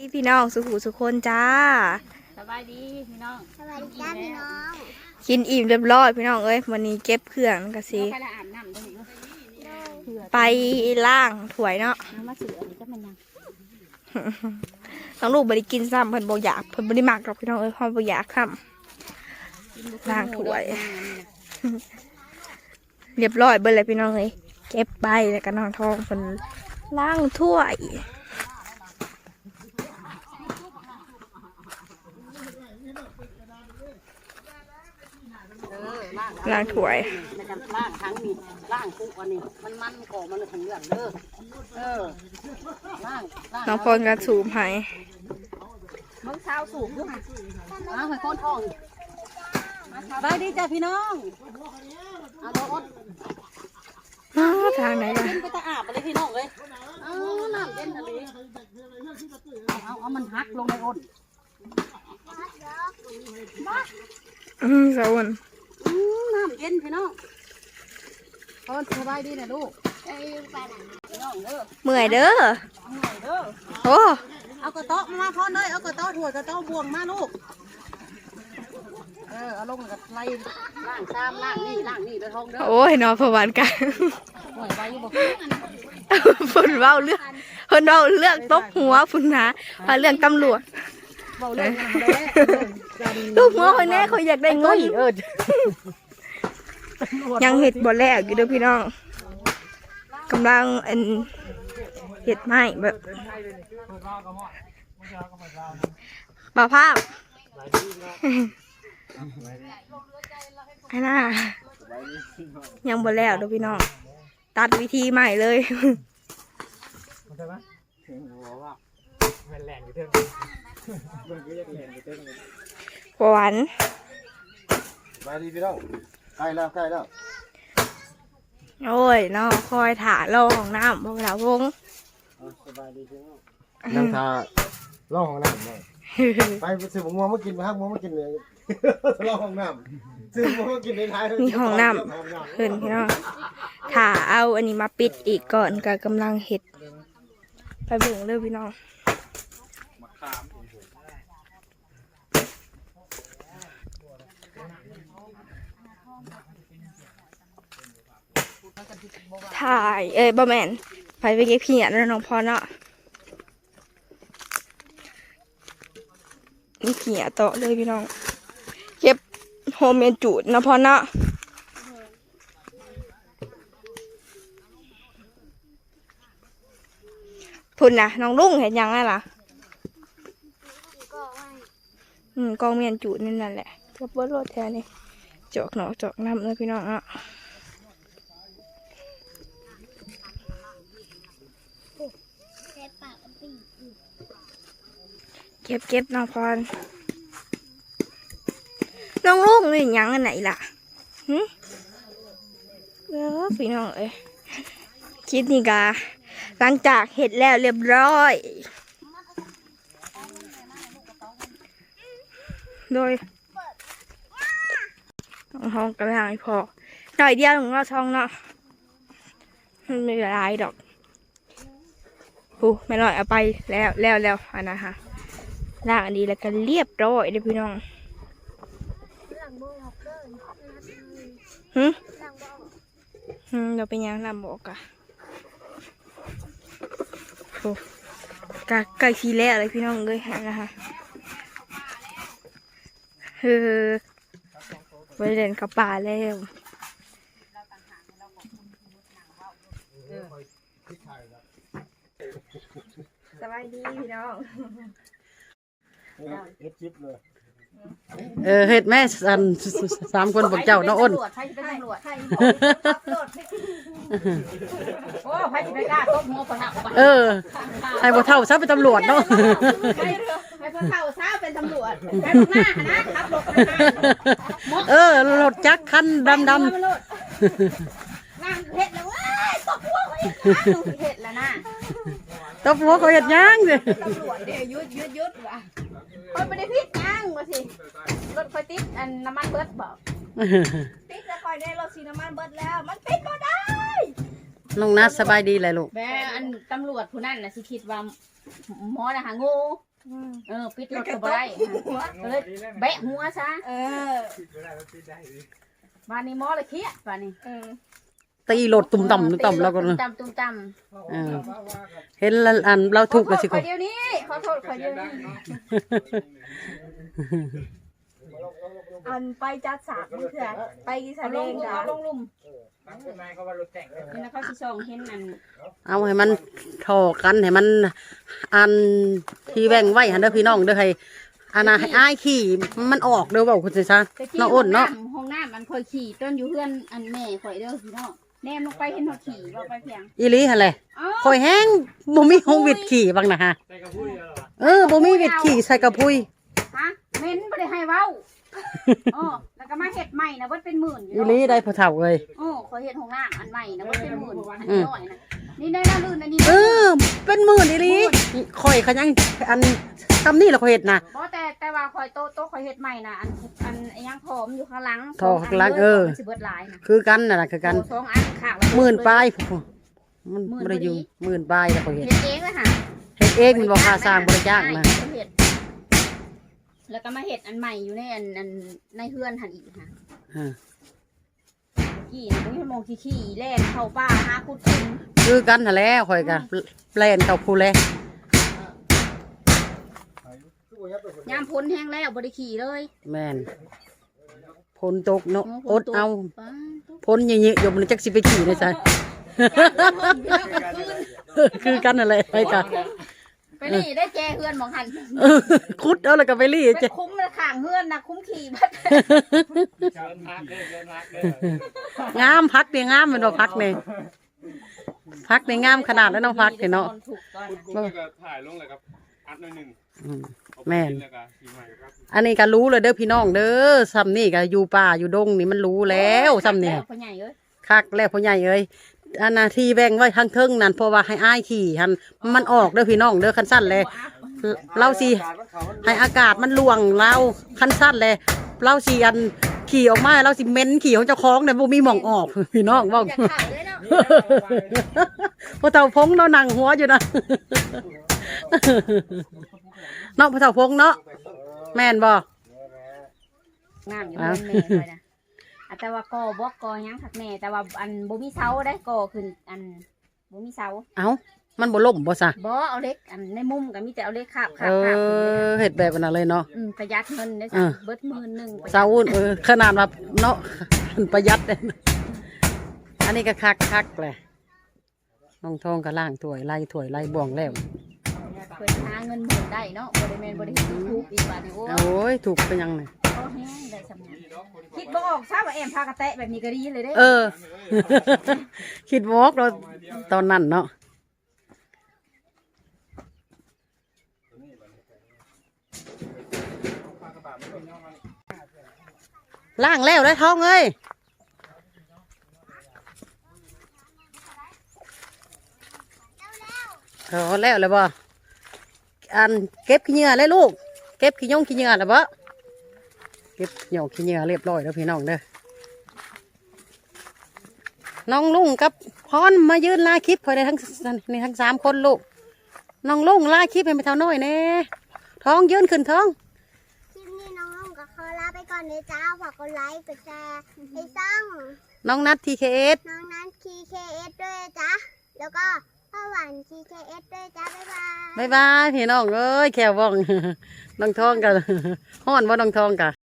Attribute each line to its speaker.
Speaker 1: พี่พี่น้องสุขุสุคนจ้า
Speaker 2: สบายดีพี่น้อง
Speaker 3: สวัสดีจ้าพี่น้อง
Speaker 1: กินอิ่มเรียบร้อยพี่น้องเอ้ยวันนี้เก็บเครื่องกันสิ
Speaker 2: ใครละอาบน้ำตรงนี้เผื่อ
Speaker 1: ไปล่างถวยเนาะ
Speaker 2: น้ำมาเสือนี่ก็มันยัง
Speaker 1: น้องลูกบริกินซ้ำเพิ่นบ่อยากเพิ่นบ่ได้มักหรอกพี่น้องเอ้ยเพิ่นบ่อยากซ้ำล้างถ้วย เรียบร้อยเบิดเลยพี่น้องเอ้ยเก็บใบแล้วก็น้องทองเพิ่นล้างถ้วย ล้างถ้วย
Speaker 2: ในการล่างทั้งนี้ล่างคุกอันนี้มันมันก่อมันถึงเรื่องเด้อเออล่างล่าง
Speaker 1: น้องพลก็สูบให้
Speaker 2: มึงเช้าสูบด้วยอ้าวให้คนท้องสบายดีจ้าพี่น้องเอาโดด
Speaker 1: อ้าวทางไหนล่ะ
Speaker 2: ขึ้นไปตะอาบไปเลยพี่น้องเลยเอาน้ำเย็นอะไรเอาเอามันหักลงในอ้น
Speaker 1: อืมสาวน
Speaker 2: อืม น้ำเย็นพี่น้องตอนสบายดีนะลูก
Speaker 3: เอ้ยไปไหน
Speaker 2: พี่น้องเด้อ
Speaker 1: เมื่อยเด้อ
Speaker 2: เอาหน่อยเด้อ
Speaker 1: โอ้
Speaker 2: เอากระเตาะมาพอเลยเอากระเตาะถั่วกระเตาะบวงมาลูก เออเอาลงกับไล่ล่างซ้ำล่างนี่ล่างนี่เด้อทองเด้อ
Speaker 1: โอ้ยนอนประวันกัน
Speaker 2: หน่วยไว้อยู่บ่
Speaker 1: เพิ่นเว้าเรื่องเพิ่นเว้าเรื่องตบหัวพุ่นนะว่าเรื่องตำรวจ
Speaker 2: เบาเลยนะเด้อ
Speaker 1: ตบหัวคนแน่เขาอยากได้เงิน
Speaker 2: เออ
Speaker 1: ยังเห็ดบ่แล้วอยู่เด้อพี่น้องกำลังอันเห็ดไม้แบบบ่าวภาพไอ้น่ายังบ่แล้วเด้อพี่น้อง ตัดวิธีใหม่เลย
Speaker 4: มันใช่ไหมถึงหัวว่าแมันแหลงอยู่เท่ามันก็ยังแหลงอยู่เท่า
Speaker 1: หวาน
Speaker 5: สบายดีพี่น้องใกล้แล้วใกล้แล้ว
Speaker 1: โอ้ยน้องคอยถ่าลงของน้ำบ่าววง
Speaker 5: สบายดีพี่น้องน้ำชาล่องห้องน้ำหน่อยไปซื้อผมมัวมากินมาฮักมัวมากินเลยล่องห้องน้ำซื้อมัวมากินในท้าย
Speaker 1: นี่ห้องน้ำเพิ่นพี่น้องถ่าเอาอันนี้มาปิดอีกก่อนก็กำลังเห็ดไปเบิ่งเลยพี่น้อง ถ่ายเอ้ยบ่แมนไปไปเก็บขี้ยแล้วน้องพอเนาะนี่ขี้ยโตะเลยพี่น้อง เก็บโฮมเมนจูดนะพอเนาะพุ่นนะน้องลุงเห็นยังไงล่ะอืมกองเมียนจูดนี่นั่นแหละกับเบิร์รถแทนนี่ จอกหนอกจอกน้ำเลยพี่น้องอะเก็บเก็บน้องพร น้องลุงนี่ยังอันไหนล่ะหึเออพี่น้องเอ้ยคิดนี่กาหลังจากเห็ดแล้วเรียบร้อย โดยน้อง ห้องกำลังให้พอหน่อยเดียวของเราช่องเนาะมันไม่เป็นไรดอกปูไม่น้อยเอาไปแล้วแล้วแล้วอันนะฮะล่างอันนี้แล้วก็เรียบร้อยเลยพี่น้อง
Speaker 3: หลังโบออกเกิน
Speaker 1: หึ
Speaker 3: หลังโบออก
Speaker 1: หึเราเป็นยังลำบอกอะโอ้กะไก่ชีแล้วเลยพี่น้องเลยนะฮะเฮ้อ ไปเล่นกับป่าแล้วสบายดีพี่น้อง
Speaker 5: เฮ็ดคลิปเลย
Speaker 2: เออเฮ็ดแม่สันสามคนบอกเจ้าน้าอ้น
Speaker 1: ใครเป็นตำรวจใคร
Speaker 2: โอ้ใครจะไปกล้าตบหัวปะหนัก
Speaker 1: Ờ.
Speaker 2: เออไอ้บ่เท่าซะเป็นตำรวจเนาะ
Speaker 1: ใครพวกเขาทราบเป็นตำรวจใครพวกหน้านะขับรถนะ
Speaker 2: เออรถจักรคันดำด
Speaker 1: นั่งเห็ดแล้วเว้ยตบหัวเขาอีกแล้วเห็ดแล้วนะำ
Speaker 2: ตบหัวเขาเฮ็ดหยังสิ
Speaker 1: ตำรวจเดี๋ยวยุดยุดยุดว่ะ คนไม่ได้พิษยังมาสิรถคอยติดอันน้ำมันเบิดบอกติดแล้วคอยได้รถสีน้ำมันเบิดแล้ว มันติดก็ได้
Speaker 2: น้องนัดสบายดีแหละลูก
Speaker 1: แม่อันตำรวจผู้นั้นน่ะสิคิดว่าหมอน่ะหางู
Speaker 2: เออปิดรถก็บ่ได้ก็เลยแบะหัวซะ
Speaker 1: เออ
Speaker 4: ปิดไม่ได้แล้วปิดได้ดิ
Speaker 2: บ้านนี้หมอเลยเครียดบ้านนี้
Speaker 1: เออ
Speaker 6: ตีรถตุ่มต่ำตุ่มต่ำแล้วก็
Speaker 2: ตุ้มต่ำตุ้มต่
Speaker 6: เออเห็นแล้วอันเราำถูกแล้วสิ
Speaker 2: ข
Speaker 6: ค
Speaker 2: อนโทษเดี๋ยวนี้ขอโทษขอเดี๋ยวนี้
Speaker 1: อันไปจัดสากมันคืออะไรไปกินสา
Speaker 2: เอา
Speaker 1: เล
Speaker 2: ลง
Speaker 1: ง
Speaker 2: ลุม
Speaker 1: จ้ะ
Speaker 2: เอาลงลุม
Speaker 4: บางคนนายเขาว่ารถแต่งเลย
Speaker 2: นี่นะเขาสิส่องเห็นนั่น
Speaker 6: เอาให้มันทอกันให้มันอันที่แว่งไว้หันเด้อพี่น้องเด้อให้อันน่ะให้อ้ายขี่มันออกเด้อเว้าคุณสิซะ
Speaker 2: แต่ที่
Speaker 6: น้องอ้นเนาะ
Speaker 2: ห้องน้ำมันคอยขี่ต้นอยู่เพื่อนอันแม่ข่อยเด้อพี่น้อง แนมลงไปเห็นเขาขี่ว่าไปเพียง
Speaker 6: อีหลีหั่นแหละ
Speaker 2: อ๋อ
Speaker 6: คอยแห้งบ่มีห้องวิดขี่บังนะฮะ
Speaker 4: ใส่กระพุ้ยแล้วเหรอ
Speaker 6: เออบ่มีวิดขี่ใส่กระพุ้ย
Speaker 2: ฮะเม้นบ่ได้ให้เว้าอ๋อแล้วก็มาเฮ็ดใหม่นะเบิดเป็นหมื่นอยู่
Speaker 6: อี
Speaker 2: เนาะ
Speaker 6: หลีได้พอเฒ่าเอ้ย
Speaker 2: โอ้ขอยเฮ็ดห้องน้ำอันใหม่นะเบิดเป็นหมื่นอัน
Speaker 6: อืม
Speaker 2: น้อยนะนี่ได้ละลื่นอันนี้
Speaker 6: เออเป็นหมื่นอีหลีข่อยเขายังอัน ทำนี่แหละข่อยเฮ็ดน่ะ
Speaker 2: บ่แต่แต่ว่าข่อยโตโตข่อยเฮ็ดใหม่นะอันอันไอ้ยังผอมอยู่ข้างหลัง
Speaker 6: ทอข้างหลังเออ
Speaker 2: มันสิเบิดหลายนะ
Speaker 6: คือกันน่ะล่ะคือกัน
Speaker 2: โสองอันข้างละ
Speaker 6: หมื่นปลายพวกมัน
Speaker 2: หมื่น
Speaker 6: บ่ได้อยู่
Speaker 2: พอดี
Speaker 6: หมื่นปลายแล้วข่อยเฮ็ด
Speaker 2: เฮ็ดเองเลยค่ะ
Speaker 6: เฮ็ดเองมันบ่ค่าสร้างบ่ได้จ้างนะ
Speaker 2: ใช่เฮ็ดแล้วก็มาเฮ็ดอันใหม่อยู่ในอันอันในเฮือนหันอีกค่ะ
Speaker 6: อ่า
Speaker 2: กี่นะบ่มีมองขี้ขี้แล่นเข้าป่าหาคุดคุง
Speaker 6: คือกันนั่นแหละข่อยก็แล่นเข้าผู้แล
Speaker 2: ยามพ้นแห้งแล้วบ่ได้ขี่เลย
Speaker 6: แม่นพนตกเนาะ
Speaker 2: โอ้
Speaker 6: อ
Speaker 2: ฝน
Speaker 6: ด
Speaker 2: ตก
Speaker 6: เอา
Speaker 2: ป้าตุ๊ก
Speaker 6: พนเยอะๆอยู่มันจักสิไปขี่ได้ซะคือกันนั่นแหละไปกัน
Speaker 2: ไปนี่ได้แจเฮือนหมองหัน
Speaker 6: เออคุดเอาแล้วก็ไปรี
Speaker 2: ไป
Speaker 6: จ้ะ
Speaker 2: คุ้มละข้างเฮือนนะคุ้มขี่บัด
Speaker 4: เชิญพักเด้อเชิญพักเด้องา
Speaker 6: มพักนี่งามแม่นบ่พักนี่พักนี่งามขนาดแล้วน้องพักนี่เนาะ
Speaker 2: ถูกตอน
Speaker 7: คุณคุณแล้วก็ถ่ายลงเลยครับอัดหน่อยหนึ่ง
Speaker 6: อืม
Speaker 7: เอา
Speaker 6: แม่น
Speaker 7: ไปแล้วก็ทีใหม่ครับ
Speaker 6: อันนี้ก็รู้เลยเด้อพี่น้องเด้อซ้ำนี่ก็อยู่ป่าอยู่ดงนี่มันรู้แล้วซ้ำนี่
Speaker 2: พ่อใหญ่เอ้ย
Speaker 6: คักแล้วพ่อใหญ่เอ้ยอันนาที่แบ่งไว้ทางเทิงนั่นเพราะว่าให้อ้ายขี่หันมันออกเด้อพี่น้องเด้อคันสั้นเลยเราสิให้อากาศมันล่วงเราคันสั้นเลยเราสิอันขี่ออกมาเราสิเหม้นขี่ของเจ้าของเนี่ยบ่มีหม่องออกพี่น้องเว่า
Speaker 2: อยากข่าวเลยเนาะ
Speaker 6: พอเต่าพงเรานั่งหัวอยู่นะ เนาะพอเต่าพงเนาะแม่นบ่
Speaker 2: งามอยู่เฮือนแม่ข่อยนะอะแต่ว่ากอบอกกอหยังคักแน่แต่ว่าอันบ่มีเสาได้กอขึ้นอันบ่มีเสา
Speaker 6: เอ้ามันบ่ล่มบ่ซะ
Speaker 2: บ่เอาเล็กอันในมุมก็มีแต่เอาเล็กคาบ
Speaker 6: เอ
Speaker 2: คาบคาบ
Speaker 6: อเฮ็ดแบบนั้นเลยเนาะ
Speaker 2: อืมประหยัดเงินได้
Speaker 6: เอ
Speaker 2: จ้ะ
Speaker 6: อ
Speaker 2: เบิดหมื่นหนึงประหยัด
Speaker 6: เสาอุ่นเออขนาดว่าเนาะ ประหยัดเลยอันนี้ก็คักคักๆเลยน้องทองก็ล่างถ้วยไล่ถ้วยไล่บ่วงแล้ว
Speaker 2: เพื่อหาเงินหมื่นได้เนาะบ่ได้แม่นบ่ได้เฮ็ดทุกอีกบาดนี้โอ้
Speaker 6: โอ้ยถูกเป็นยังไง
Speaker 2: โอ้แห้งได้สำนักคิดบ่ออกซะว่าแอมพากระแตะแบบนี้ก็ดีเลยเด้
Speaker 6: เออ คิดวอกเราตอนนั้นเนาะล่างแล้วได้ท้องเอ้ยเออแล้วเลยบ่ อันเก็บขี้เหงื่อเลยลูก เก็บขี้ยงขี้เหงื่อแล้วบ่เก็บหยอกขี้เหงื่อเรียบร้อยแล้วพี่น้องเด้อน้องลุงกับพรมายืนลาคลิปพอได้ทั้งในทั้งสามคนลูกน้องลุงลาคลิปให้ไปเท่าน้อยแน่ท้องยืนขึ้นท้อง
Speaker 3: คลิปนี้น้องลุงกับเขาลาไปก่อนเลยจ้าฝากกดไลค์กดแชร์ให้ซ่อง
Speaker 6: น้องนัดทีเคเอส
Speaker 3: น้องนั้น TKS ด้วยจ้าแล้วก็ พ่อหวาน TKS ด้วยจ้าบ๊ายบาย
Speaker 6: บายบายพี่น้องเอ้ยแขวว่อง น้องทองกันห้อนว่าน้องทองกัน